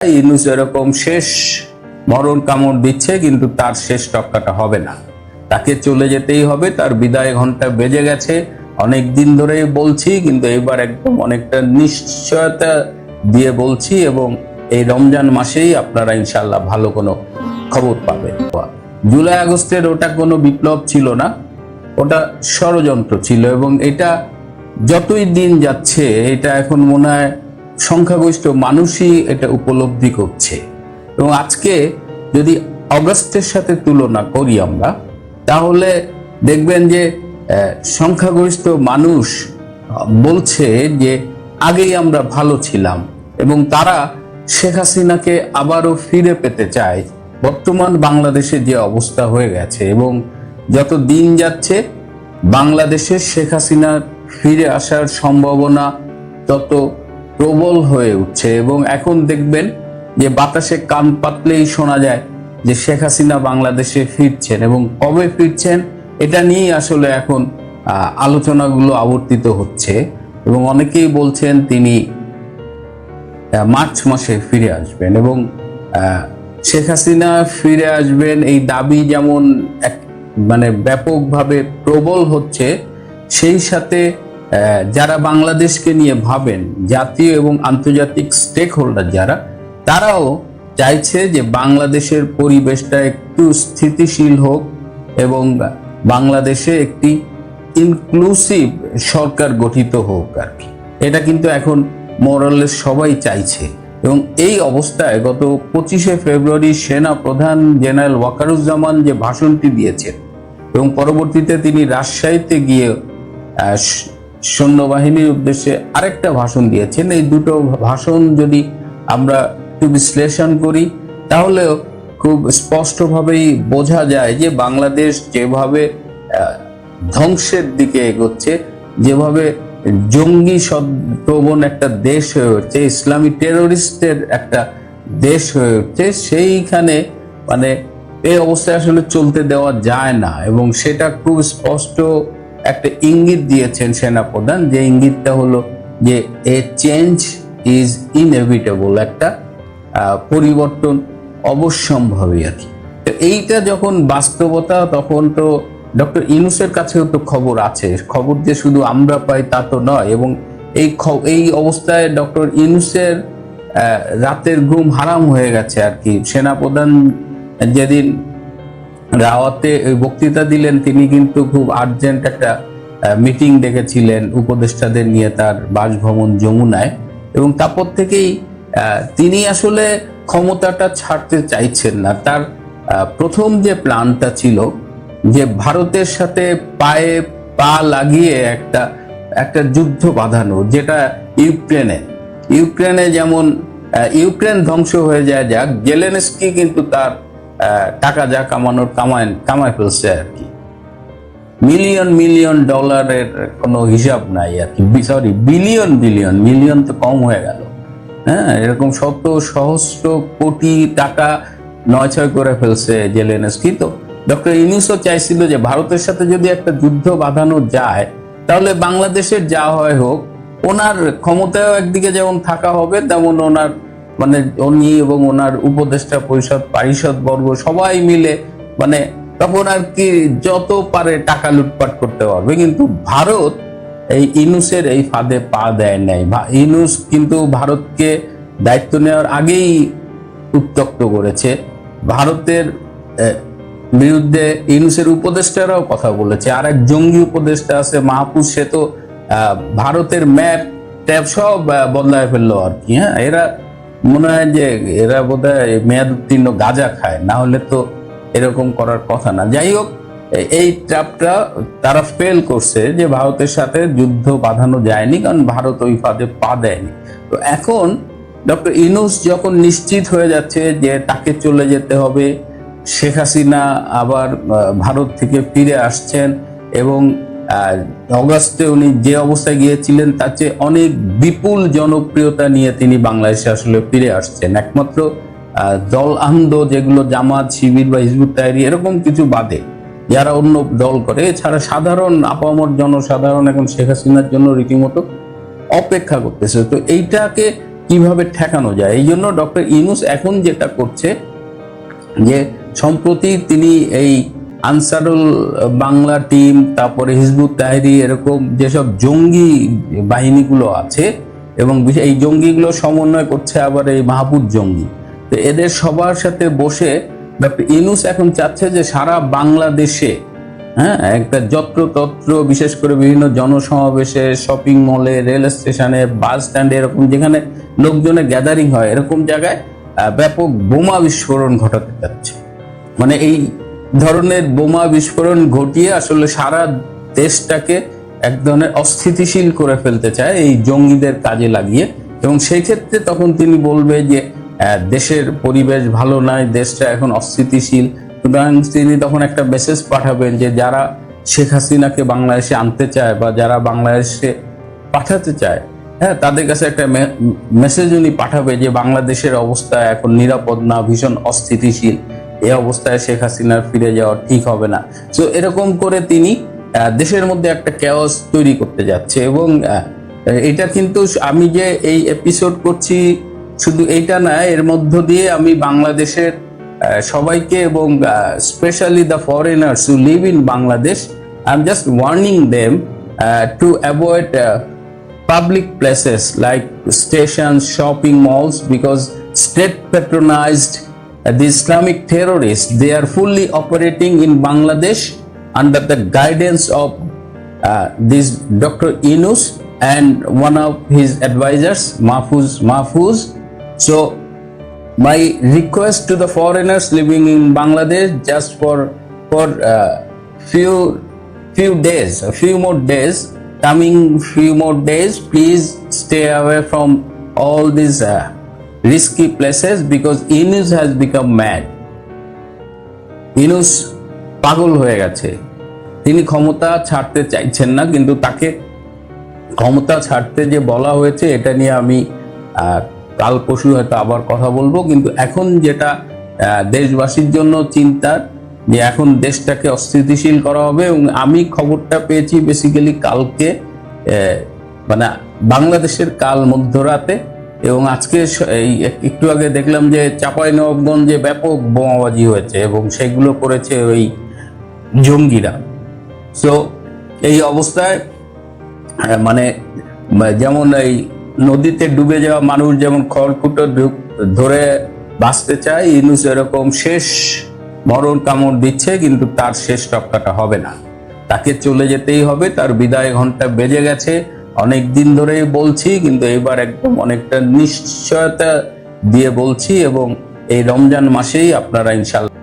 ইনুস এরকম শেষ মরণ কামড় দিচ্ছে, কিন্তু তার শেষ টক্কাটা হবে না। তাকে চলে যেতেই হবে, তার বিদায় ঘণ্টা বেজে গেছে। অনেক দিন ধরেই বলছি, কিন্তু এবার একদম অনেকটা নিশ্চয়তা দিয়ে বলছি, এবং এই রমজান মাসেই আপনারা ইনশাল্লাহ ভালো কোনো খবর পাবেন। জুলাই আগস্টের ওটা কোনো বিপ্লব ছিল না, ওটা ষড়যন্ত্র ছিল, এবং এটা যতই দিন যাচ্ছে, এটা এখন মনে হয় সংখ্যাগরিষ্ঠ মানুষই এটা উপলব্ধি করছে। এবং আজকে যদি অগস্টের সাথে তুলনা করি আমরা, তাহলে দেখবেন যে সংখ্যাগরিষ্ঠ মানুষ বলছে যে, আগেই আমরা ভালো ছিলাম এবং তারা শেখ হাসিনাকে আবারও ফিরে পেতে চায়। বর্তমান বাংলাদেশে যে অবস্থা হয়ে গেছে এবং যত দিন যাচ্ছে, বাংলাদেশে শেখ হাসিনা ফিরে আসার সম্ভাবনা তত প্রবল হয়ে উঠছে এবং এখন দেখবেন যে বাতাসে কান পাতলেই শোনা যায় যে শেখ হাসিনা বাংলাদেশে ফিরছেন এবং কবে ফিরছেন এটা নিয়েই আসলে এখন আলোচনাগুলো আবর্তিত হচ্ছে এবং অনেকেই বলছেন তিনি মার্চ মাসে ফিরে আসবেন এবং শেখ হাসিনা ফিরে আসবেন এই দাবি যেমন এক মানে ব্যাপকভাবে প্রবল হচ্ছে, সেই সাথে যারা বাংলাদেশকে নিয়ে ভাবেন, জাতীয় এবং আন্তর্জাতিক স্টেক হোল্ডার যারা, তারাও চাইছে যে বাংলাদেশের পরিবেশটা একটু স্থিতিশীল হোক এবং বাংলাদেশে একটি ইনক্লুসিভ সরকার গঠিত হোক আর কি। এটা কিন্তু এখন মোরালের সবাই চাইছে। এবং এই অবস্থায় গত পঁচিশে ফেব্রুয়ারি সেনা প্রধান জেনারেল ওয়াকারুজ্জামান যে ভাষণটি দিয়েছেন, এবং পরবর্তীতে তিনি রাজশাহীতে গিয়ে সৈন্যবাহিনীর উদ্দেশ্যে আরেকটা ভাষণ দিয়েছেন। এই দুটো ভাষণ যদি আমরা একটু বিশ্লেষণ করি, তাহলেও খুব স্পষ্টভাবেই বোঝা যায় যে বাংলাদেশ যেভাবে ধ্বংসের দিকে এগোচ্ছে, যেভাবে জঙ্গি প্রবণ একটা দেশ হয়ে উঠছে, ইসলামী টেরোরিস্টের একটা দেশ হয়ে উঠছে, সেইখানে মানে এই অবস্থায় আসলে চলতে দেওয়া যায় না। এবং সেটা খুব স্পষ্ট একটা ইঙ্গিত দিয়েছেন সেনাপ্রধান যে ইঙ্গিতটা হলো যে এ চেঞ্জ ইজ ইনএভিটেবল একটা পরিবর্তন অবশ্যম্ভাবী আর কি। তো এইটা যখন বাস্তবতা তখন তো ডক্টর ইনুসের কাছেও তো খবর আছে। খবর যে শুধু আমরা পাই তা তো নয় এবং এই এই অবস্থায় ডক্টর ইনুসের আহ, রাতের ঘুম হারাম হয়ে গেছে আর কি। সেনাপ্রধান যেদিন রাওয়াতে বক্তৃতা দিলেন, তিনি কিন্তু খুব আর্জেন্ট একটা মিটিং ডেকেছিলেন উপদেষ্টাদের নিয়ে তার বাসভবন যমুনায়। এবং তারপর থেকেই তিনি আসলে ক্ষমতাটা ছাড়তে চাইছেন না। তার প্রথম যে প্ল্যানটা ছিল, যে ভারতের সাথে পায়ে পা লাগিয়ে একটা একটা যুদ্ধ বাঁধানো, যেটা ইউক্রেনে। ইউক্রেনে যেমন ইউক্রেন ধ্বংস হয়ে যায়, যাক, জেলেনস্কি কিন্তু তার টাকা যা কামানোর কামায় কামায় ফেলছে আর কি। মিলিয়ন মিলিয়ন ডলারের কোনো হিসাব নাই আর কি। Sorry billion billion. মিলিয়ন তো কম হয়ে গেল। হ্যাঁ এরকম শত, সহস্র কোটি টাকা নয় ছয় করে ফেলছে জেলেনস্কি। তো ডক্টর ইউনিসও চাইছিল যে ভারতের সাথে যদি একটা যুদ্ধ বাঁধানো যায়, তাহলে বাংলাদেশের যা হয় হোক, ওনার ক্ষমতাও একদিকে যেমন থাকা হবে, তেমন ওনার মানে উনি এবং ওনার উপদেষ্টা পরিষদ, পারিষদ বর্গ সবাই মিলে মানে তখন আর কি যত পারে টাকা লুটপাট করতে পারবে। কিন্তু ভারত এই ইনুসের এই ফাঁদে পা দেয় নাই। ইনুস কিন্তু ভারতকে দায়িত্ব নেওয়ার আগেই উত্তক্ত করেছে। ভারতের বিরুদ্ধে ইনুসের উপদেষ্টারাও কথা বলেছে। আর এক জঙ্গি উপদেষ্টা আছে, মাহফুজ, সে তো ভারতের ম্যাপ ট্যাপ সব বদলায় ফেলল আর কি হ্যাঁ? এরা মনে হয় যে এরা বোধহয় মেয়াদ উত্তীর্ণ গাঁজা খায়, না হলে তো এরকম করার কথা না। যাই হোক এই ট্র্যাপটা তারা ফেল করছে যে ভারতের সাথে যুদ্ধ বাঁধানো যায়নি, কারণ ভারত ওই ফাঁদে পা দেয়নি। তো এখন ডক্টর ইনুস যখন নিশ্চিত হয়ে যাচ্ছে যে তাকে চলে যেতে হবে, শেখ হাসিনা আবার ভারত থেকে ফিরে আসছেন এবং অগাস্টে উনি যে অবস্থায় গিয়েছিলেন, তার চেয়ে অনেক বিপুল জনপ্রিয়তা নিয়ে তিনি বাংলাদেশে আসলে ফিরে আসছেন। একমাত্র দল আহন্দ যেগুলো জামাত, শিবির বা হিজবুত তাহরি এরকম কিছু বাদে। যারা অন্য দল করে, এছাড়া সাধারণ আপামর জনসাধারণ এখন শেখ হাসিনার জন্য রীতিমতো অপেক্ষা করতেছে। তো এইটাকে কীভাবে ঠেকানো যায়? এই জন্য ডক্টর ইউনুস এখন যেটা করছে, যে সম্প্রতি তিনি এই আনসারুল বাংলা টিম, তারপরে হিজবুত তাহরি, এরকম যেসব জঙ্গি বাহিনীগুলো আছে, এবং এই জঙ্গিগুলো সমন্বয় করছে আবার এই মাহবুব জঙ্গি। তো এদের সবার সাথে বসে ডক্টর ইনুস এখন চাচ্ছে যে সারা বাংলাদেশে হ্যাঁ একটা যত্রতত্র, বিশেষ করে বিভিন্ন জনসমাবেশে শপিং মলে রেল স্টেশনে বাস স্ট্যান্ডে এরকম যেখানে লোকজনের গ্যাদারিং হয়, এরকম জায়গায় ব্যাপক বোমা বিস্ফোরণ ঘটাতে চাচ্ছে মানে এই ধরনের বোমা বিস্ফোরণ ঘটিয়ে আসলে সারা দেশটাকে এক ধরনের অস্থিতিশীল করে ফেলতে চায় এই জঙ্গিদের কাজে লাগিয়ে। এবং সেই ক্ষেত্রে তখন তিনি বলবে যে দেশের পরিবেশ ভালো নয় দেশটা এখন অস্থিতিশীল। সুতরাং তিনি তখন একটা মেসেজ পাঠাবেন যে, যারা শেখ হাসিনাকে বাংলাদেশে আনতে চায় বা যারা বাংলাদেশে পাঠাতে চায় হ্যাঁ তাদের কাছে একটা মেসেজ উনি পাঠাবে যে, বাংলাদেশের অবস্থা এখন নিরাপদ না, ভীষণ অস্থিতিশীল। এই অবস্থায় শেখ হাসিনার ফিরে যাওয়া ঠিক হবে না। তো এরকম করে তিনি দেশের মধ্যে একটা ক্যাওস তৈরি করতে যাচ্ছে এবং এটা কিন্তু আমি যে এই এপিসোড করছি শুধু এইটা না এর মধ্য দিয়ে আমি বাংলাদেশের সবাইকে এবং specially the foreigners who live in Bangladesh I am just warning them to avoid public places like station shopping malls because state uh, the Islamic terrorists, they are fully operating in Bangladesh under the guidance of uh, this Dr. Inus and one of his advisors, Mahfuz Mahfuz. So, my request to the foreigners living in Bangladesh just for for uh, few few days, a few more days, coming few more days, please stay away from all these uh, risky places because Inus has become mad. Inus পাগল হয়ে গেছে তিনি ক্ষমতা ছাড়তে চাইছেন না, কিন্তু তাকে ক্ষমতা ছাড়তে যে বলা হয়েছে, এটা নিয়ে আমি কাল পরশু হয়তো আবার কথা বলব, কিন্তু এখন যেটা দেশবাসীর জন্য চিন্তার যে এখন দেশটাকে অস্থিতিশীল করা হবে, এবং আমি খবরটা পেয়েছি বেসিক্যালি কালকে মানে বাংলাদেশের কাল মধ্যরাতে এবং আজকে এই একটু আগে দেখলাম যে চাপাই নবাবগঞ্জে ব্যাপক বোমাবাজি হয়েছে এবং সেগুলো করেছে ওই জঙ্গিরা। সো এই অবস্থায় মানে যেমন এই নদীতে ডুবে যাওয়া মানুষ যেমন খড়কুটো ধরে বাঁচতে চায়, ইনুস এরকম শেষ মরণ কামড় দিচ্ছে, কিন্তু তার শেষ রক্ষাটা হবে না। তাকে চলে যেতেই হবে, তার বিদায় ঘণ্টা বেজে গেছে। অনেক দিন ধরেই বলছি, কিন্তু এবার একদম অনেকটা নিশ্চয়তা দিয়ে বলছি এবং এই রমজান মাসেই আপনারা ইনশাল্লাহ